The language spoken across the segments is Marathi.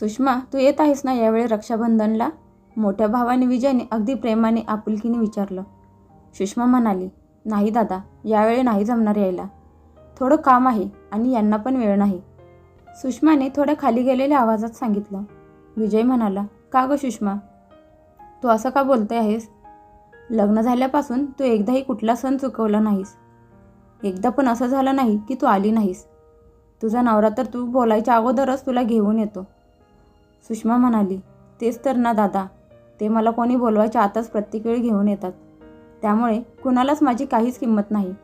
सुषमा तू येत आहेस ना यावेळी रक्षाबंधनला? मोठ्या भावाने विजयने अगदी प्रेमाने आपुलकीने विचारलं. सुषमा म्हणाली नाही दादा यावेळी नाही जमणार यायला. थोडं काम आहे आणि यांना पण वेळ नाही. सुषमाने थोड्या खाली गेलेल्या आवाजात सांगितलं. विजय म्हणाला का गं सुषमा? तू असं का बोलते आहेस? लग्न झाल्यापासून तू एकदाही कुठला सण चुकवला नाहीस. एकदा पण असं झालं नाही की तू आली नाहीस. तुझा नवरा तर तू बोलायच्या अगोदरच तुला घेऊन येतो. सुषमा म्हणाली तेच तर ना दादा. ते मला कोणी बोलवायच्या आताच प्रत्येक वेळी घेऊन येतात. त्यामुळे कुणालाच माझी काहीच किंमत नाही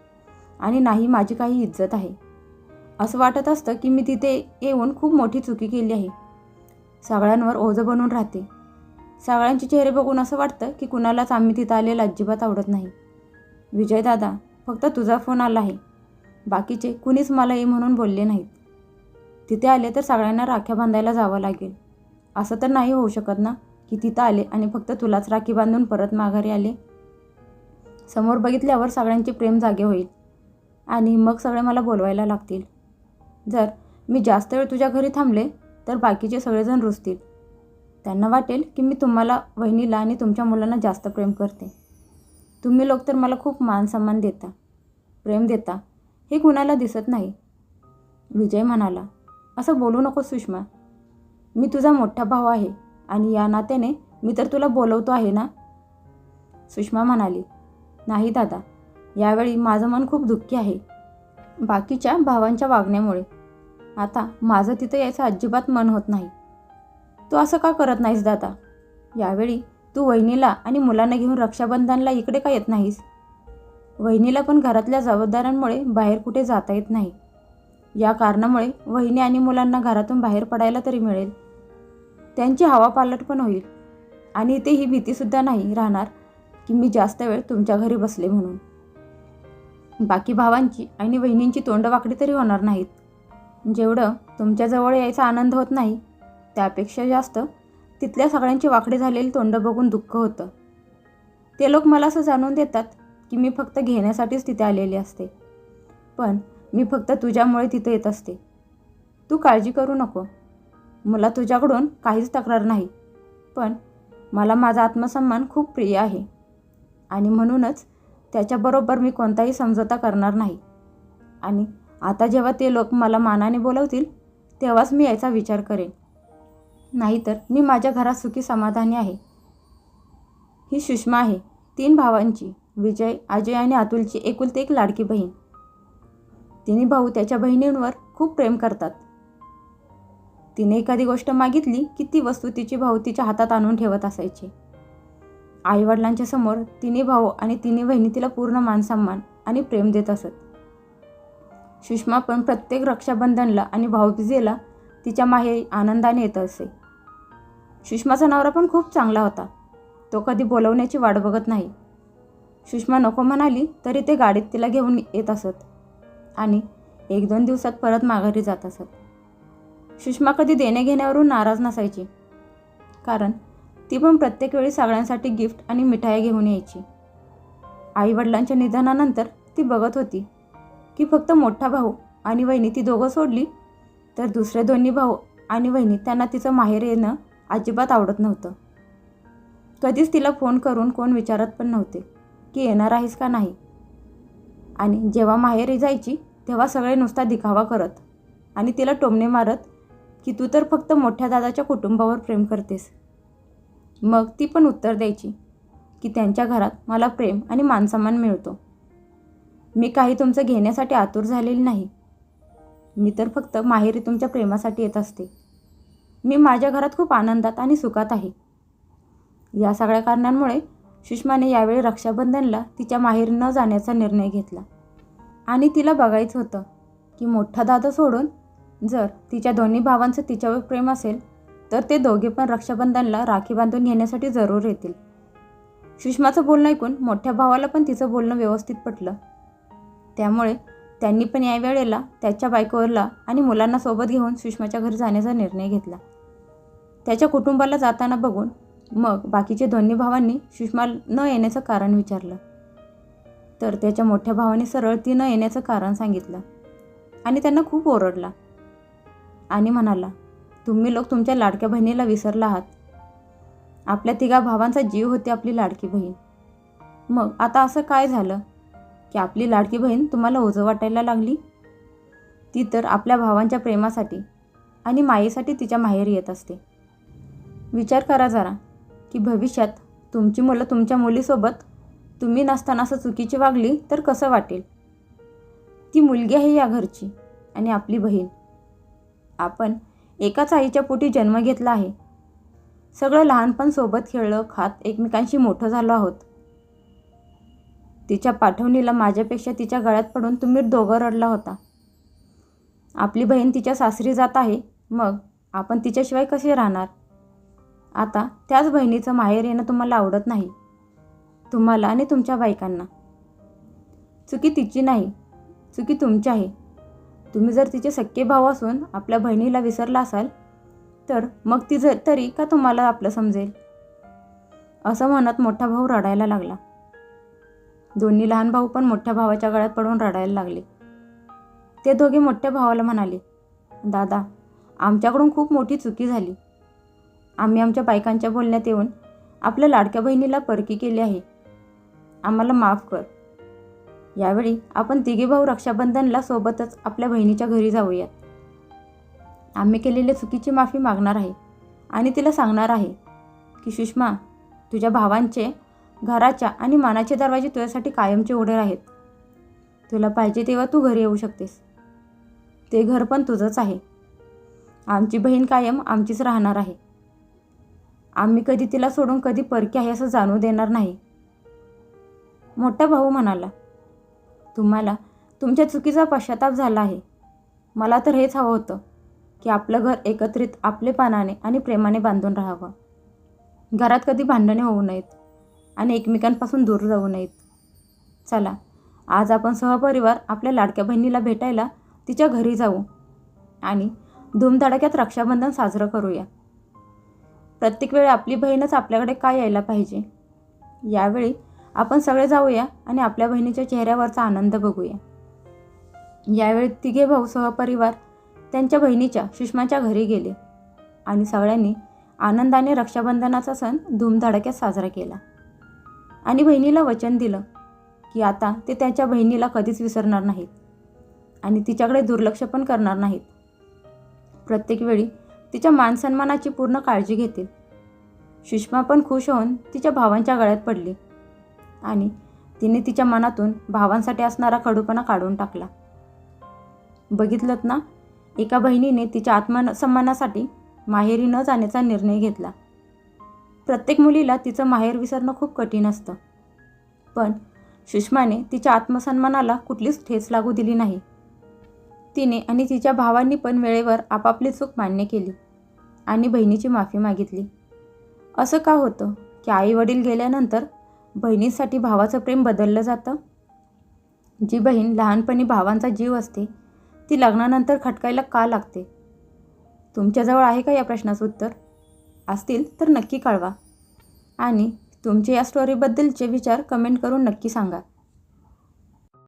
आणि नाही माझी काही इज्जत आहे. असं वाटत असतं की मी तिथे येऊन खूप मोठी चुकी केली आहे. सगळ्यांवर ओझं बनून राहते. सगळ्यांचे चेहरे बघून असं वाटतं की कुणालाच आम्ही तिथं आलेलं अजिबात आवडत नाही. विजयदादा फक्त तुझा फोन आला आहे. बाकीचे कुणीच मला ये म्हणून बोलले नाहीत. तिथे आले तर सगळ्यांना राख्या बांधायला जावं लागेल. असं तर नाही होऊ शकत ना की तिथं आले आणि फक्त तुलाच राखी बांधून परत माघारी आले. समोर बघितल्यावर सगळ्यांचे प्रेम जागे होईल आणि मग सगळे मला बोलवायला लागतील. जर मी जास्त वेळ तुझ्या घरी थांबले तर बाकीचे सगळेजण रुजतील त्यांना वाटेल की मी तुम्हाला वहिनीला आणि तुमच्या मुलांना जास्त प्रेम करते. तुम्ही लोक तर मला खूप मान सन्मान देता प्रेम देता हे कुणाला दिसत नाही. विजय म्हणाला असं बोलू नको सुषमा मी तुझा मोठा भाऊ आहे आणि या नात्याने मी तर तुला बोलवतो आहे ना? सुषमा म्हणाली नाही दादा यावेळी माझं मन खूप दुःखी आहे. बाकीच्या भावांच्या वागण्यामुळे. आता माझं तिथं यायचं अजिबात मन होत नाही. तू असं का करत नाहीस दादा? यावेळी तू वहिनीला आणि मुलांना घेऊन रक्षाबंधनला इकडे का येत नाहीस? वहिनीला पण घरातल्या जबाबदाऱ्यांमुळे बाहेर कुठे जाता येत नाही. या कारणामुळे वहिनी आणि मुलांना घरातून बाहेर पडायला तरी मिळेल. त्यांची हवा पालट पण होईल. आणि इथे ही भीतीसुद्धा नाही राहणार की मी जास्त वेळ तुमच्या घरी बसले म्हणून. बाकी भावांची आणि बहिणींची तोंड वाकडी तरी होणार नाहीत. जेवढं तुमच्याजवळ यायचा आनंद होत नाही त्यापेक्षा जास्त तिथल्या सगळ्यांची वाकडी झालेली तोंड बघून दुःख होतं. ते लोक मला असं जाणून देतात की मी फक्त घेण्यासाठीच तिथे आलेली असते. पण मी फक्त तुझ्यामुळे तिथे येत असते. तू काळजी करू नको. मला तुझ्याकडून काहीच तक्रार नाही. पण मला माझा आत्मसन्मान खूप प्रिय आहे. आणि म्हणूनच त्याच्याबरोबर मी कोणताही समझोता करणार नाही. आणि आता जेव्हा ते लोक मला मानाने बोलवतील तेव्हाच मी याचा विचार करेन. नाहीतर मी माझ्या घरात सुखी समाधानी आहे. ही सुषमा आहे तीन भावांची विजय अजय आणि अतुलची एकुलती एक लाडकी बहीण. तिन्ही भाऊ त्याच्या बहिणींवर खूप प्रेम करतात. तिने एखादी गोष्ट मागितली की ती वस्तू तिची भाऊ तिच्या हातात आणून ठेवत असायची. आईवडिलांच्या समोर तिने भाऊ आणि तिने बहिणी तिला पूर्ण मानसन्मान आणि प्रेम देत असत. सुषमा पण प्रत्येक रक्षाबंधनला आणि भाऊबीजेला तिच्या माहेरी आनंदाने येत असे. सुषमाचा नवरा पण खूप चांगला होता. तो कधी बोलवण्याची वाट बघत नाही. सुषमा नको म्हणाली तरी ते गाडीत तिला घेऊन येत असत आणि एक दोन दिवसात परत माघारी जात असत. सुषमा कधी देणे घेण्यावरून नाराज नसायची. कारण ती पण प्रत्येक वेळी सगळ्यांसाठी गिफ्ट आणि मिठाया घेऊन यायची. आईवडिलांच्या निधनानंतर ती बघत होती की फक्त मोठा भाऊ आणि वहिनी ती दोघं सोडली तर दुसरे दोन्ही भाऊ आणि वहिनी त्यांना तिचं माहेर येणं अजिबात आवडत नव्हतं. कधीच तिला फोन करून कोण विचारत पण नव्हते की येणार आहेस का नाही. आणि जेव्हा माहेरी जायची तेव्हा सगळे नुसता दिखावा करत आणि तिला टोमणे मारत की तू तर फक्त मोठ्या दादाच्या कुटुंबावर प्रेम करतेस. मग ती पण उत्तर द्यायची की त्यांच्या घरात मला प्रेम आणि मानसन्मान मिळतो. मी काही तुमचं घेण्यासाठी आतुर झालेली नाही. मी तर फक्त माहेरी तुमच्या प्रेमासाठी येत असते. मी माझ्या घरात खूप आनंदात आणि सुखात आहे. या सगळ्या कारणांमुळे सुषमाने यावेळी रक्षाबंधनला तिच्या माहेर न जाण्याचा निर्णय घेतला. आणि तिला बघायचं होतं की मोठा दादा सोडून जर तिच्या दोन्ही भावांचं तिच्यावर प्रेम असेल तर ते दोघे पण रक्षाबंधनला राखी बांधून घेण्यासाठी जरूर येतील. सुषमाचं बोलणं ऐकून मोठ्या भावाला पण तिचं बोलणं व्यवस्थित पटलं. त्यामुळे त्यांनी पण या वेळेला त्याच्या बायकोवरला आणि मुलांना सोबत घेऊन सुषमाच्या घरी जाण्याचा निर्णय घेतला. त्याच्या कुटुंबाला जाताना बघून मग बाकीचे दोन्ही भावांनी सुषमा न येण्याचं कारण विचारलं. तर त्याच्या मोठ्या भावाने सरळ ती न येण्याचं कारण सांगितलं आणि त्यांना खूप ओरडला. आणि म्हणाला तुम्ही लोक तुमच्या लाडक्या बहिणीला विसरला आहात. आपल्या तिघा भावांचा जीव होती आपली लाडकी बहीण. मग आता असं काय झालं? की आपली लाडकी बहीण तुम्हाला ओझं वाटायला लागली? ती तर आपल्या भावांच्या प्रेमासाठी आणि मायेसाठी तिच्या माहेर येत असते. विचार करा जरा की भविष्यात तुमची मुलं तुमच्या मुलीसोबत तुम्ही नसताना असं चुकीची वागली तर कसं वाटेल? ती मुलगी आहे या घरची आणि आपली बहीण. आपण एकाच आईच्या पोटी जन्म घेतला आहे. सगळं लहानपण सोबत खेळलं खात एकमेकांशी मोठं झालो आहोत. तिच्या पाठवणीला माझ्यापेक्षा तिच्या गळ्यात पडून तुम्ही दोघं रडला होता. आपली बहीण तिच्या सासरी जात आहे मग आपण तिच्याशिवाय कसे राहणार? आता त्याच बहिणीचं माहेर येणं तुम्हाला आवडत नाही. तुम्हाला आणि तुमच्या बायकांना. चुकी तिची नाही चुकी तुमची आहे. तुम्ही जर तिचे सक्के भाऊ असून आपल्या बहिणीला विसरला असाल तर मग ती जर तरी का तुम्हाला आपलं समजेल? असं म्हणत मोठा भाऊ रडायला लागला. दोन्ही लहान भाऊ पण मोठ्या भावाच्या गळ्यात पडून रडायला लागले. ते दोघे मोठ्या भावाला म्हणाले दादा आमच्याकडून खूप मोठी चुकी झाली. आम्ही आमच्या बायकांच्या बोलण्यात येऊन आपल्या लाडक्या बहिणीला परकी केली आहे. आम्हाला माफ कर. यावेळी आपण तिघे भाऊ रक्षाबंधनला सोबतच आपल्या बहिणीच्या घरी जाऊयात. आम्ही केलेल्या चुकीची माफी मागणार आहे आणि तिला सांगणार आहे की सुषमा तुझ्या भावांचे घराच्या आणि मानाचे दरवाजे तुझ्यासाठी कायमचे उघडे आहेत. तुला पाहिजे तेव्हा तू घरी येऊ शकतेस. ते घर पण तुझंच आहे. आमची बहीण कायम आमचीच राहणार आहे. आम्ही कधी तिला सोडून कधी परकी आहे असं जाणू देणार नाही. मोठा भाऊ म्हणाला तुम्हाला तुमच्या चुकीचा पश्चाताप झाला आहे. मला तर हेच हवं होतं की आपलं घर एकत्रित आपले पानाने आणि प्रेमाने बांधून राहावं. घरात कधी भांडणे होऊ नयेत आणि एकमेकांपासून दूर जाऊ नयेत. चला आज आपण सहपरिवार आपल्या लाडक्या बहिणीला भेटायला तिच्या घरी जाऊ आणि धूमधडाक्यात रक्षाबंधन साजरं करूया. प्रत्येक वेळी आपली बहीणच आपल्याकडे काय यायला पाहिजे? यावेळी आपण सगळे जाऊया आणि आपल्या बहिणीच्या चेहऱ्यावरचा आनंद बघूया. यावेळी तिघे भाऊ सहपरिवार त्यांच्या बहिणीच्या सुषमाच्या घरी गेले आणि सगळ्यांनी आनंदाने रक्षाबंधनाचा सण धूमधडाक्यात साजरा केला. आणि बहिणीला वचन दिलं की आता ते त्याच्या बहिणीला कधीच विसरणार नाहीत आणि तिच्याकडे दुर्लक्ष पण करणार नाहीत. प्रत्येक वेळी तिच्या मानसन्मानाची पूर्ण काळजी घेतील. सुषमा पण खुश होऊन तिच्या भावांच्या गळ्यात पडली. आणि तिने तिच्या मनातून भावांसाठी असणारा खडूपणा काढून टाकला. बघितलं ना एका बहिणीने तिच्या आत्मसन्मानासाठी माहेरी न जाण्याचा निर्णय घेतला. प्रत्येक मुलीला तिचं माहेर विसरणं खूप कठीण असतं. पण सुषमाने तिच्या आत्मसन्मानाला कुठलीच ठेच लागू दिली नाही. तिने आणि तिच्या भावांनी पण वेळेवर आपापली चूक मान्य केली आणि बहिणीची माफी मागितली. असं का होतं की आई वडील गेल्यानंतर बहिणीसाठी भावाचं प्रेम बदललं जातं? जी बहीण लहानपणी भावांचा जीव असते ती लग्नानंतर खटकायला का लागते? तुमच्याजवळ आहे का या प्रश्नाचं उत्तर? असतील तर नक्की कळवा. आणि तुमचे या स्टोरीबद्दलचे विचार कमेंट करून नक्की सांगा.